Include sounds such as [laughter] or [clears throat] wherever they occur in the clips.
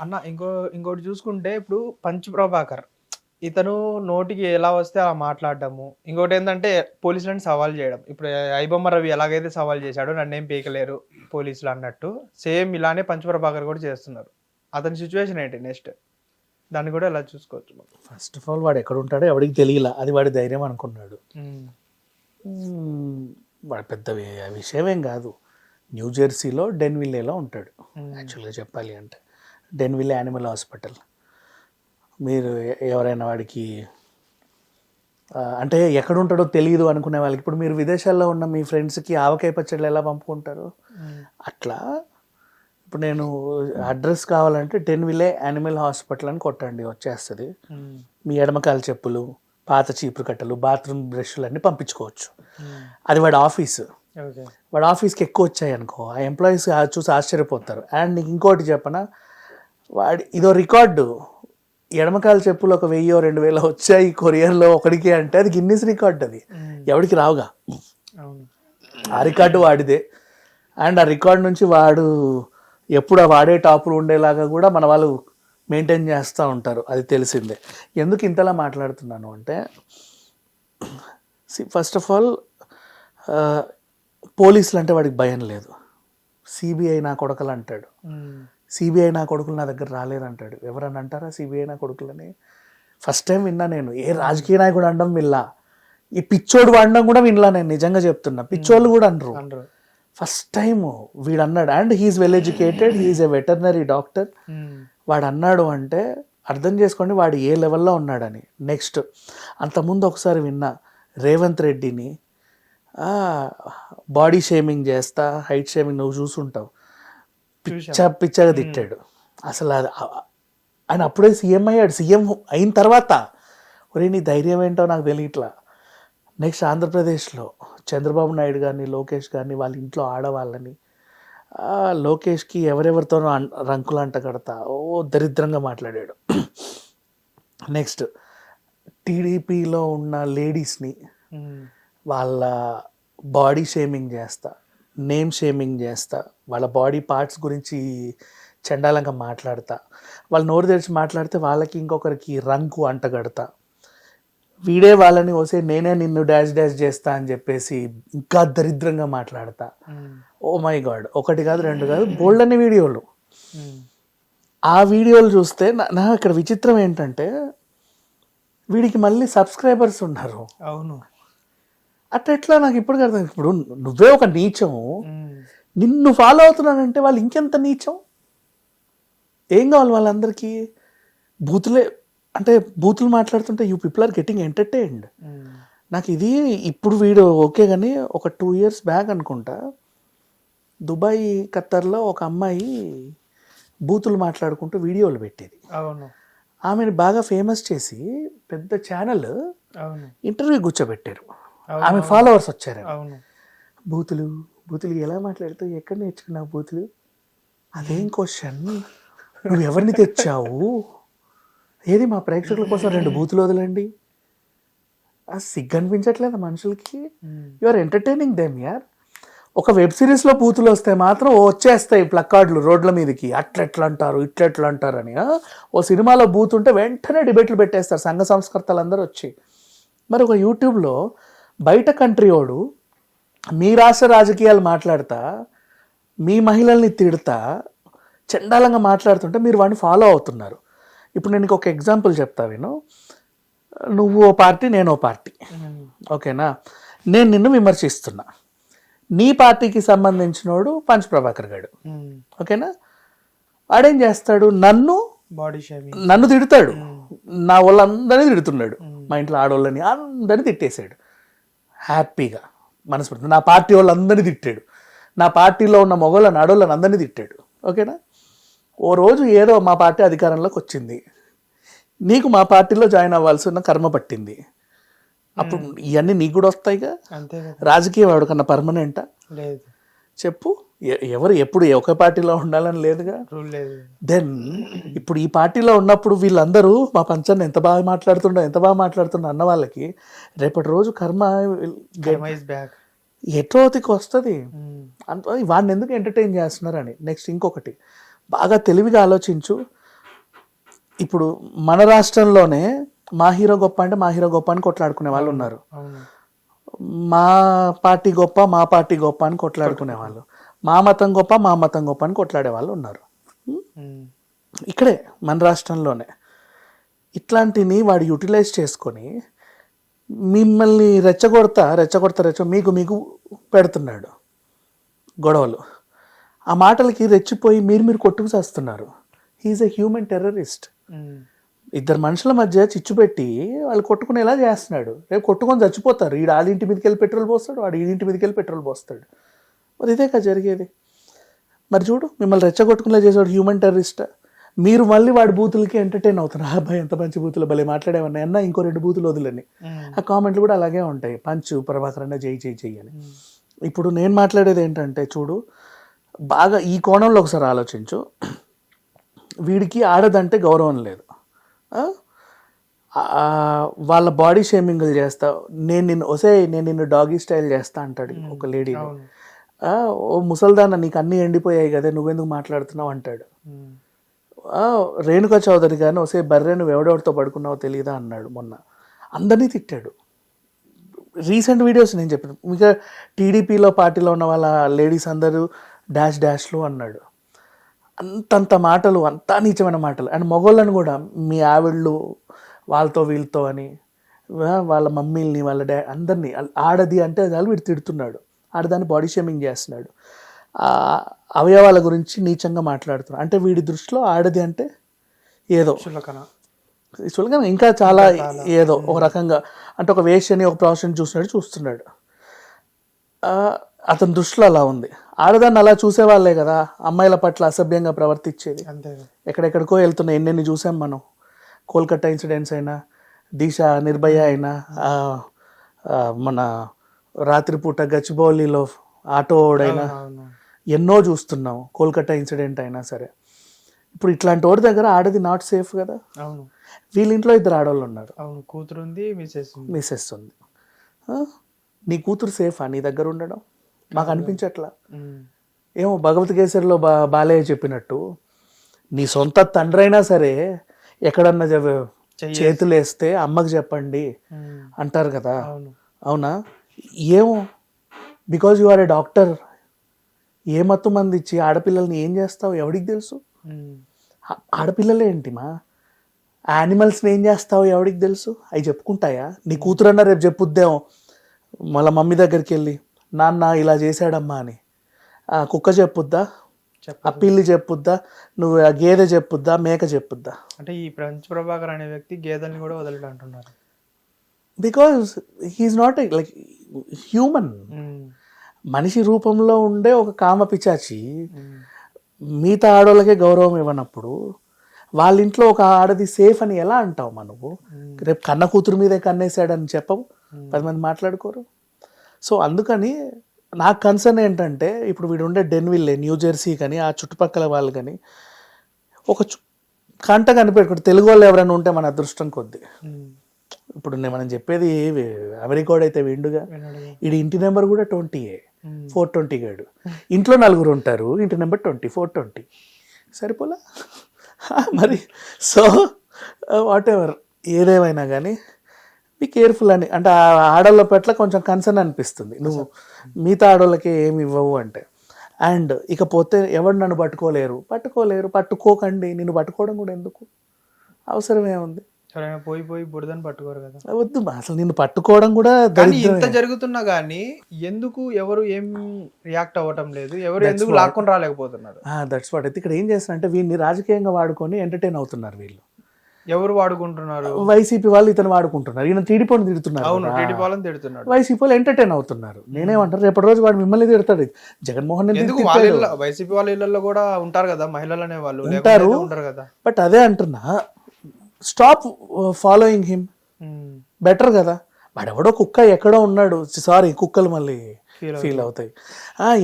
అన్న ఇంకో ఇంకోటి చూసుకుంటే ఇప్పుడు పంచ్ ప్రభాకర్. ఇతను నోటికి ఎలా వస్తే అలా మాట్లాడడము. ఇంకోటి ఏంటంటే పోలీసులను సవాల్ చేయడం. ఇప్పుడు ఐబొమ్మ రవి ఎలాగైతే సవాల్ చేశాడో నన్ను ఏం పీకలేరు పోలీసులు అన్నట్టు సేమ్ ఇలానే పంచ్ ప్రభాకర్ కూడా చేస్తున్నారు. అతని సిచ్యువేషన్ ఏంటి నెక్స్ట్? దాన్ని కూడా ఎలా చూసుకోవచ్చు. ఫస్ట్ ఆఫ్ ఆల్ వాడు ఎక్కడ ఉంటాడో ఎవడికి తెలియలా. అది వాడి ధైర్యం అనుకున్నాడు. వాడు పెద్ద విషయమేం కాదు. న్యూ జెర్సీలో డెన్విల్లేలో ఉంటాడు. యాక్చువల్గా చెప్పాలి అంటే. Denville animal hospital. మీరు ఎవరైనా వాడికి అంటే ఎక్కడ ఉంటాడో తెలియదు అనుకునే వాళ్ళకి. ఇప్పుడు మీరు విదేశాల్లో ఉన్న మీ ఫ్రెండ్స్కి ఆవకాయ పచ్చళ్ళు ఎలా పంపుకుంటారు. అట్లా. ఇప్పుడు నేను అడ్రస్ కావాలంటే డెన్విల్లే యానిమల్ హాస్పిటల్ అని కొట్టండి వచ్చేస్తుంది. మీ ఎడమకాల చెప్పులు పాత చీపురు కట్టలు బాత్రూమ్ బ్రష్లు అన్నీ పంపించుకోవచ్చు. అది వాడి ఆఫీసు. వాడి ఆఫీస్కి ఎక్కువ వచ్చాయి అనుకో ఆ ఎంప్లాయీస్ చూసి ఆశ్చర్యపోతారు. అండ్ నీకు ఇంకోటి చెప్పనా వాడి ఇదో రికార్డు. ఎడమకాల చెప్పులు ఒక వెయ్యో రెండు వేలు వచ్చాయి కొరియర్లో ఒకడికి అంటే అది గిన్నీస్ రికార్డ్ అది. ఎవడికి రావుగా? ఆ రికార్డు వాడిదే. అండ్ ఆ రికార్డ్ నుంచి వాడు ఎప్పుడు ఆ వాడే టాపులు ఉండేలాగా కూడా మన వాళ్ళు మెయింటైన్ చేస్తూ ఉంటారు అది తెలిసిందే. ఎందుకు ఇంతలా మాట్లాడుతున్నాను అంటే ఫస్ట్ ఆఫ్ ఆల్ పోలీసులు అంటే వాడికి భయం లేదు. సిబిఐ నా కొడకలు అంటాడు. సిబిఐ నా కొడుకులు నా దగ్గర రాలేదంటాడు ఎవరన్నా అంటారా? సిబిఐ నా కొడుకులని. ఫస్ట్ టైం విన్నా నేను. ఏ రాజకీయ నాయకుడు అనడం విల్లా? ఈ పిచ్చోడు వాడడం కూడా వినలా నేను నిజంగా చెప్తున్నా. పిచ్చోళ్ళు కూడా అనరు. ఫస్ట్ టైం వీడు అన్నాడు and he's well educated he's a veterinary doctor. వాడు అన్నాడు అంటే అర్థం చేసుకోండి వాడు ఏ లెవెల్లో ఉన్నాడని. నెక్స్ట్ అంతకుముందు ఒకసారి విన్నా రేవంత్ రెడ్డిని. బాడీ షేమింగ్ చేస్తా హైట్ షేమింగ్ నువ్వు చూసుంటావు. పిచ్చ పిచ్చగా తిట్టాడు. అసలు ఆయన అప్పుడే సీఎం అయ్యాడు. సీఎం అయిన తర్వాత ఒరే నీ ధైర్యం ఏంటో నాకు తెలియట్లా. నెక్స్ట్ ఆంధ్రప్రదేశ్లో చంద్రబాబు నాయుడు గారిని లోకేష్ గారిని వాళ్ళ ఇంట్లో ఆడవాళ్ళని లోకేష్కి ఎవరెవరితోనో రంకులు అంట కడతా. ఓ దరిద్రంగా మాట్లాడాడు. [clears throat] నెక్స్ట్ టీడీపీలో ఉన్న లేడీస్ని. వాళ్ళ బాడీ షేమింగ్ చేస్తా. నేమ్ షేమింగ్ చేస్తా వాళ్ళ బాడీ పార్ట్స్ గురించి చండాలంగా మాట్లాడతా. వాళ్ళు నోరు తెరిచి మాట్లాడితే వాళ్ళకి ఇంకొకరికి రంకు అంటగడతా. వీడే వాళ్ళని వసే నేనే నిన్ను డాష్ డాష్ చేస్తా అని చెప్పేసి ఇంకా దరిద్రంగా మాట్లాడతా. ఓ మై గాడ్ ఒకటి కాదు రెండు కాదు బోల్డ్ అనే వీడియోలు. ఉమ్. ఆ వీడియోలు చూస్తే నా ఇక్కడ విచిత్రం ఏంటంటే వీడికి మళ్ళీ సబ్స్క్రైబర్స్ ఉన్నారు. అవును. అట్లా ఎట్లా? నాకు ఇప్పుడు అర్థం ఇప్పుడు నువ్వే ఒక నీచం. నిన్ను ఫాలో అవుతున్నానంటే వాళ్ళు ఇంకెంత నీచం? ఏం కావాలి వాళ్ళందరికీ? బూతులే అంటే బూతులు మాట్లాడుతుంటే you people are getting entertained. నాకు ఇది ఇప్పుడు వీడియో ఓకే కానీ ఒక టూ ఇయర్స్ బ్యాక్ అనుకుంటా. దుబాయ్ ఖత్తర్లో ఒక అమ్మాయి బూతులు మాట్లాడుకుంటూ వీడియోలు పెట్టేది. అవును. ఆమెను బాగా ఫేమస్ చేసి పెద్ద ఛానల్ ఇంటర్వ్యూ కూర్చోబెట్టారు. ఆమె ఫాలోవర్స్ వచ్చారు అవును. బూతులు బూతులు ఎలా మాట్లాడుతావు ఎక్కడ నేర్చుకున్నావు బూతులు? అదేం క్వశ్చన్ నువ్వు ఎవరిని తెచ్చావు? ఏది మా ప్రేక్షకుల కోసం రెండు బూతులు వదలండి? ఆ సిగ్గు అనిపించట్లేదు మనుషులకి. యు ఆర్ ఎంటర్టైనింగ్ దెమ్ యార్ ఒక వెబ్ సిరీస్లో బూతులు వస్తే మాత్రం వచ్చేస్తాయి ప్లక్కార్డులు రోడ్ల మీదకి. అట్లెట్లా అంటారు ఇట్లెట్లా అంటారు అని? ఓ సినిమాలో బూత్ ఉంటే వెంటనే డిబేట్లు పెట్టేస్తారు సంఘ సంస్కర్తలు అందరూ వచ్చి. మరి ఒక యూట్యూబ్లో బయట కంట్రీ వాడు మీ రాష్ట్ర రాజకీయాలు మాట్లాడతా మీ మహిళల్ని తిడతా చండాలంగా మాట్లాడుతుంటే మీరు వాడిని ఫాలో అవుతున్నారు. ఇప్పుడు నేను ఒక ఎగ్జాంపుల్ చెప్తా విను. నువ్వు ఓ పార్టీ నేను ఓ పార్టీ. ఓకేనా? నేను నిన్ను విమర్శిస్తున్నా. నీ పార్టీకి సంబంధించినోడు పంచ్ ప్రభాకర్ గారు. ఓకేనా? వాడేం చేస్తాడు? నన్ను బాడీ నన్ను తిడతాడు. నా వాళ్ళందరినీ తిడుతున్నాడు. మా ఇంట్లో ఆడవాళ్ళని అందరినీ తిట్టేశాడు. హ్యాపీగా మనస్ఫూర్తి నా పార్టీ వాళ్ళందరినీ తిట్టాడు. నా పార్టీలో ఉన్న మొగోళ్ళని ఆడవాళ్ళని అందరినీ తిట్టాడు. ఓకేనా? ఓ రోజు ఏదో మా పార్టీ అధికారంలోకి వచ్చింది. నీకు మా పార్టీలో జాయిన్ అవ్వాల్సిన కర్మ పట్టింది. అప్పుడు ఇవన్నీ నీకు కూడా వస్తాయిగా? రాజకీయం ఎవరికన్నా పర్మనెంటా? లేదు. చెప్పు. ఎవరు ఎప్పుడు ఒక పార్టీలో ఉండాలని లేదుగా? దెన్ ఇప్పుడు ఈ పార్టీలో ఉన్నప్పుడు వీళ్ళందరూ మా పంచాన్ని ఎంత బాగా మాట్లాడుతుండో ఎంత బాగా మాట్లాడుతుండో అన్న వాళ్ళకి రేపటి రోజు కర్మ ఎట్రోతికి వస్తుంది? అంత వాడిని ఎందుకు ఎంటర్టైన్ చేస్తున్నారని. నెక్స్ట్ ఇంకొకటి. బాగా తెలివిగా ఆలోచించు. ఇప్పుడు మన రాష్ట్రంలోనే మా హీరో గొప్ప అంటే మా హీరో గొప్ప అని కొట్లాడుకునే వాళ్ళు ఉన్నారు. మా పార్టీ గొప్ప మా పార్టీ గొప్ప అని కొట్లాడుకునే వాళ్ళు. మా మతం గొప్ప మా మతం గొప్ప అని కొట్లాడే వాళ్ళు ఉన్నారు. ఇక్కడే మన రాష్ట్రంలోనే. ఇట్లాంటిని వాడు యూటిలైజ్ చేసుకొని మిమ్మల్ని రెచ్చగొడతా రెచ్చగొడతా రెచ్చ మీకు మీకు పెడుతున్నాడు గొడవలు. ఆ మాటలకి రెచ్చిపోయి మీరు మీరు కొట్టుకు చేస్తున్నారు. He's a human terrorist. ఇద్దరు మనుషుల మధ్య చిచ్చు పెట్టి వాళ్ళు కొట్టుకునేలా చేస్తున్నాడు. రేపు కొట్టుకొని చచ్చిపోతారు. ఈడు ఆడింటి మీదకి వెళ్ళి పెట్రోల్ పోస్తాడు వాడు ఈడింటి మీదకి వెళ్ళి పెట్రోల్ పోస్తాడు. మరి ఇదే కదా జరిగేది. మరి చూడు మిమ్మల్ని రెచ్చగొట్టుకునేలా చేసేవాడు హ్యూమన్ టెర్రరిస్ట్ మీరు మళ్ళీ వాడి బూతులకి ఎంటర్టైన్ అవుతున్నారు అబ్బాయి ఎంత మంచి బూతులు భలే మాట్లాడేవన్నా అన్న ఇంకో రెండు బూతులు వదిలేని. ఆ కామెంట్లు కూడా అలాగే ఉంటాయి. పంచు ప్రభాకర్ అన్న జై జై జై అని. ఇప్పుడు నేను మాట్లాడేది ఏంటంటే చూడు బాగా ఈ కోణంలో ఒకసారి ఆలోచించు. వీడికి ఆడదంటే గౌరవం లేదు. వాళ్ళ బాడీ షేమింగ్లు చేస్తా. నేను నిన్ను ఒసే నేను నిన్ను డాగీ స్టైల్ చేస్తా అంటాడు ఒక లేడీ అవును. ఓ ముసల్దాన్న నీకు అన్నీ ఎండిపోయాయి కదా నువ్వెందుకు మాట్లాడుతున్నావు అంటాడు. రేణుకా చౌదరి గారిని ఒసే బర్రె నువ్వు ఎవడెవడితో పడుకున్నావో తెలియదా అన్నాడు మొన్న. అందరినీ తిట్టాడు. రీసెంట్ వీడియోస్ నేను చెప్పాను ఇంకా టీడీపీలో పార్టీలో ఉన్న వాళ్ళ లేడీస్ అందరూ డాష్ డాష్లు అన్నాడు. అంతంత మాటలు అంతా నీచమైన మాటలు. అండ్ మగోళ్ళని కూడా మీ ఆవిళ్ళు వాళ్ళతో వీళ్ళతో అని వాళ్ళ మమ్మీల్ని వాళ్ళ డా అందరినీ ఆడది అంటే చాలు వీడు తిడుతున్నాడు. ఆడదాన్ని బాడీ షేమింగ్ చేస్తున్నాడు. అవయవాల గురించి నీచంగా మాట్లాడుతున్నాడు. అంటే వీడి దృష్టిలో ఆడది అంటే ఏదో. చులకన. ఇంకా చాలా ఏదో ఒక రకంగా. అంటే ఒక వేష్యని ఒక ప్రొఫెషన్ చూసినట్టు చూస్తున్నాడు. అతని దృష్టిలో అలా ఉంది. ఆడదాన్ని అలా చూసేవాళ్ళే కదా అమ్మాయిల పట్ల అసభ్యంగా ప్రవర్తించేది. ఎక్కడెక్కడికో వెళ్తున్నాయి ఎన్నెన్ని చూసాం మనం. కోల్కతా ఇన్సిడెంట్స్ అయినా దిశ నిర్భయ అయినా మన రాత్రిపూట గచ్చిబౌలిలో ఆటో ఓడైనా ఎన్నో చూస్తున్నాం. కోల్కతా ఇన్సిడెంట్ అయినా సరే. ఇప్పుడు ఇట్లాంటి వాడి దగ్గర ఆడది నాట్ సేఫ్ కదా. అవును. వీళ్ళ ఇంట్లో ఇద్దరు ఆడవాళ్ళు ఉన్నారు. అవును కూతురు ఉంది మిసెస్ మిస్సెస్ ఉంది? నీ కూతురు సేఫా నీ దగ్గర ఉండడం? మాకు అనిపించట్లా. ఏమో భగవద్గీతలో బా బాలయ్య చెప్పినట్టు నీ సొంత తండ్రి అయినా సరే ఎక్కడన్నా చేతులు వేస్తే అమ్మకి చెప్పండి. అంటారు కదా. అవును. అవునా? ఏమో? Because you are a doctor ఏ మత్తు మంది ఇచ్చి ఆడపిల్లల్ని ఏం చేస్తావు? ఎవడికి తెలుసు? ఉమ్. ఆ- ఆడపిల్లలేంటి మా యానిమల్స్ని ఏం చేస్తావు? ఎవడికి తెలుసు? అవి చెప్పుకుంటాయా? నీ కూతురన్నా రేపు చెప్పుద్దేమో. మళ్ళీ మమ్మీ దగ్గరికి వెళ్ళి నాన్న ఇలా చేశాడమ్మా అని. ఆ కుక్క చెప్పుద్దా? చెప్ప ఆ పిల్లి చెప్పుద్దా? నువ్వు ఆ గేదె చెప్పుద్దా? మేక చెప్పుద్దా? అంటే ఈ పంచ్ ప్రభాకర్ అనే వ్యక్తి గేదెల్ని కూడా వదలడు అంటున్నారు. Because he's not like human. మనిషి రూపంలో ఉండే ఒక కామ పిచాచి. మిగతా ఆడవాళ్ళకే గౌరవం ఇవ్వనప్పుడు వాళ్ళ ఇంట్లో ఒక ఆడది సేఫ్ అని ఎలా అంటావు మా నువ్వు రేపు కన్న కూతురు మీదే కన్నేసాడని చెప్పవు పది మంది మాట్లాడుకోరు సో అందుకని నాకు కన్సర్న్ ఏంటంటే ఇప్పుడు వీడు ఉండే డెన్విల్లే న్యూ జెర్సీ కానీ ఆ చుట్టుపక్కల వాళ్ళు కానీ ఒక కంట కనిపెట్టుకుంటే తెలుగు వాళ్ళు ఎవరైనా ఉంటే మన అదృష్టం కొద్ది ఉమ్. ఇప్పుడు నేను మనం చెప్పేది అమెరికాడు అయితే విండుగా. ఇది ఇంటి నెంబర్ కూడా ట్వంటీయే. ఫోర్ ట్వంటీ గాడు. ఇంట్లో నలుగురు ఉంటారు. ఇంటి నెంబర్ ట్వంటీ ఫోర్ ట్వంటీ. సరిపోలా? [laughs] మరి సో వాట్ ఎవర్ ఏదేమైనా కానీ బీ కేర్ఫుల్ అని. అంటే ఆ ఆడవాళ్ళ పట్ల కొంచెం కన్సర్న్ అనిపిస్తుంది. నువ్వు మిగతా ఆడవాళ్ళకి ఏమి ఇవ్వవు అంటే. అండ్ ఇకపోతే ఎవరు నన్ను పట్టుకోలేరు? పట్టుకోలేరు. పట్టుకోకండి. నిన్ను పట్టుకోవడం కూడా ఎందుకు? అవసరం ఏముంది ఎవరైనా పోయి పోయి బురదని పట్టుకోరు కదా. వద్దు అసలు నిన్ను పట్టుకోవడం కూడా కానీ ఇంత జరుగుతున్నా గానీ ఎందుకు ఎవరు ఏం రియాక్ట్ అవ్వటం లేదు? ఎవరు ఎందుకు లాక్కొని రాలేకపోతున్నారు? దట్స్ వాట్ అయితే ఇక్కడ ఏం చేస్తారంటే వీడిని రాజకీయంగా వాడుకొని ఎంటర్టైన్ అవుతున్నారు వీళ్ళు. ఎవరు వాడుకుంటున్నారు? వైసీపీ వాళ్ళు ఇతను వాడుకుంటున్నారు. ఈయన టీడీపీని తిడుతున్నారు అవును. టీడీపీ వాళ్ళని తిడుతున్నాడు. వైసీపీ వాళ్ళు ఎంటర్టైన్ అవుతున్నారు. నేనేమంటారు రేపటి రోజు వాడు మిమ్మల్ని తిడతాడు. జగన్మోహన్ రెడ్డి ఎందుకు వైసీపీ వాళ్ళ ఇళ్ళలో కూడా ఉంటారు కదా మహిళలు అనే వాళ్ళు ఉంటారు. ఉండరు కదా. బట్ అదే అంటున్నా స్టాప్ ఫాలోయింగ్ హిమ్. బెటర్ కదా. వాడెవడో కుక్క ఎక్కడో ఉన్నాడు. సారీ కుక్కలు మళ్ళీ ఫీల్ అవుతాయి.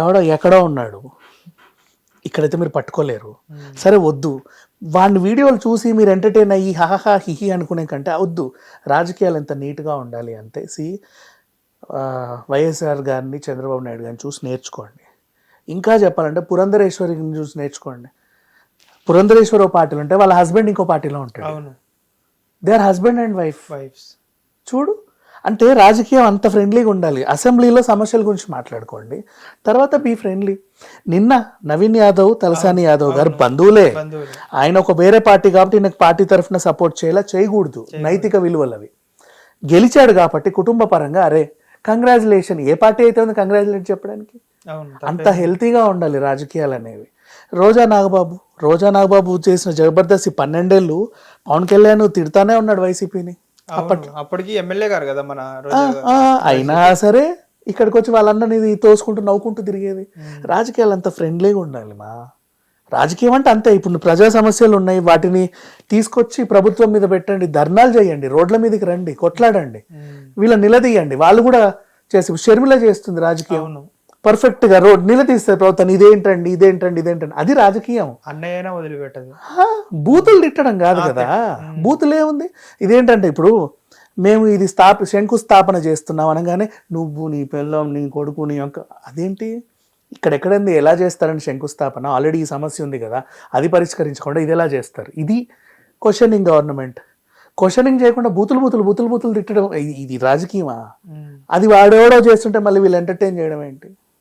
ఎవడో ఎక్కడో ఉన్నాడు. ఇక్కడైతే మీరు పట్టుకోలేరు. సరే వద్దు. వాడిని వీడియోలు చూసి మీరు ఎంటర్టైన్ అయ్యి హహహా హిహి అనుకునే కంటే వద్దు. రాజకీయాలు ఎంత నీట్గా ఉండాలి అంటే సి వైఎస్ఆర్ గారిని చంద్రబాబు నాయుడు గారిని చూసి నేర్చుకోండి. ఇంకా చెప్పాలంటే పురంధరేశ్వరిని చూసి నేర్చుకోండి. పురంధరేశ్వర పార్టీలో ఉంటే వాళ్ళ హస్బెండ్ ఇంకో పార్టీలో ఉంటాడు. అవును. They are husband and wife wives చూడు అంటే రాజకీయం అంత ఫ్రెండ్లీగా ఉండాలి. అసెంబ్లీలో సమస్యల గురించి మాట్లాడుకోండి. తర్వాత బీ ఫ్రెండ్లీ నిన్న నవీన్ యాదవ్ తలసాని యాదవ్ గారు బంధువులే. ఆయన ఒక వేరే పార్టీ కాబట్టి నాకు పార్టీ తరఫున సపోర్ట్ చేయాలా? చేయకూడదు. నైతిక విలువలు అవి గెలిచాడు కాబట్టి కుటుంబ పరంగా అరే కంగ్రాచులేషన్ ఏ పార్టీ అయితే ఉంది కంగ్రాచులేట్ చెప్పడానికి. అంత హెల్తీగా ఉండాలి రాజకీయాలు అనేవి. రోజా నాగబాబు రోజా నాగబాబు చేసిన జబర్దస్త్ పన్నెండేళ్ళు పవన్ కళ్యాణ్ తిడతానే ఉన్నాడు వైసీపీని. అప్పటికి ఎమ్మెల్యే గారు కదా మన అయినా సరే ఇక్కడికి వచ్చి వాళ్ళందరినీ తోసుకుంటూ నవ్వుకుంటూ తిరిగేది. రాజకీయాలు అంత ఫ్రెండ్లీగా ఉండాలి మా. రాజకీయం అంటే అంతే ఇప్పుడు ప్రజా సమస్యలు ఉన్నాయి వాటిని తీసుకొచ్చి ప్రభుత్వం మీద పెట్టండి ధర్నాలు చేయండి రోడ్ల మీదకి రండి కొట్లాడండి. వీళ్ళని నిలదీయండి. వాళ్ళు కూడా చేసి షర్మిల చేస్తుంది రాజకీయం. అవును పర్ఫెక్ట్గా రోడ్ నిలదీస్తారు ప్రభుత్వం ఇదేంటండి ఇదేంటండి ఇదేంటండి. అది రాజకీయం. అన్నయ్య అయినా వదిలిపెట్టదు బూతులు తిట్టడం కాదు కదా. బూతులు ఏముంది? ఇదేంటంటే ఇప్పుడు మేము ఇది స్థాప శంకుస్థాపన చేస్తున్నాం అనగానే నువ్వు నీ పిల్లం నీ కొడుకు నీ యొక్క అదేంటి? ఇక్కడెక్కడంది ఎలా చేస్తారని శంకుస్థాపన? ఆల్రెడీ ఈ సమస్య ఉంది కదా. అది పరిష్కరించకుండా ఇది ఎలా చేస్తారు? ఇది క్వశ్చనింగ్ గవర్నమెంట్ క్వశ్చనింగ్ చేయకుండా బూతులు బూతులు బూతులు బూతులు తిట్టడం ఇది- రాజకీయమా. అది వాడెవడో చేస్తుంటే మళ్ళీ వీళ్ళు ఎంటర్టైన్ చేయడం ఏంటి?